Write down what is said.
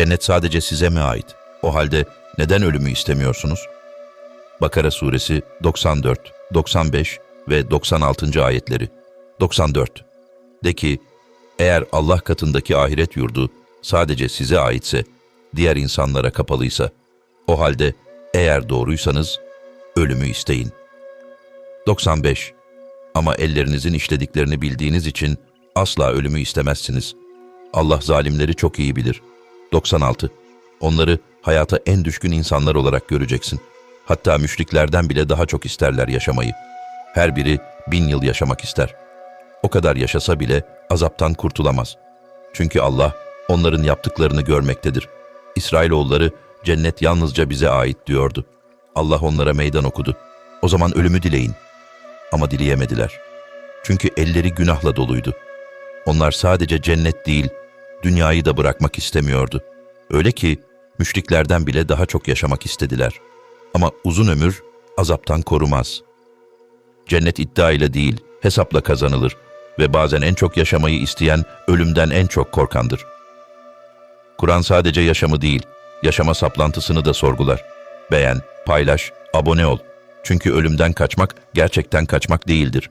Cennet sadece size mi ait? O halde neden ölümü istemiyorsunuz? Bakara suresi 94, 95 ve 96. ayetleri. 94. De ki, eğer Allah katındaki ahiret yurdu sadece size aitse, diğer insanlara kapalıysa, o halde eğer doğruysanız ölümü isteyin. 95. Ama ellerinizin işlediklerini bildiğiniz için asla ölümü istemezsiniz. Allah zalimleri çok iyi bilir. 96. Onları hayata en düşkün insanlar olarak göreceksin. Hatta müşriklerden bile daha çok isterler yaşamayı. Her biri bin yıl yaşamak ister. O kadar yaşasa bile azaptan kurtulamaz. Çünkü Allah onların yaptıklarını görmektedir. İsrailoğulları cennet yalnızca bize ait diyordu. Allah onlara meydan okudu. O zaman ölümü dileyin. Ama dileyemediler. Çünkü elleri günahla doluydu. Onlar sadece cennet değil, dünyayı da bırakmak istemiyordu. Öyle ki müşriklerden bile daha çok yaşamak istediler. Ama uzun ömür azaptan korumaz. Cennet iddia ile değil, hesapla kazanılır ve bazen en çok yaşamayı isteyen ölümden en çok korkandır. Kur'an sadece yaşamı değil, yaşama saplantısını da sorgular. Beğen, paylaş, abone ol. Çünkü ölümden kaçmak gerçekten kaçmak değildir.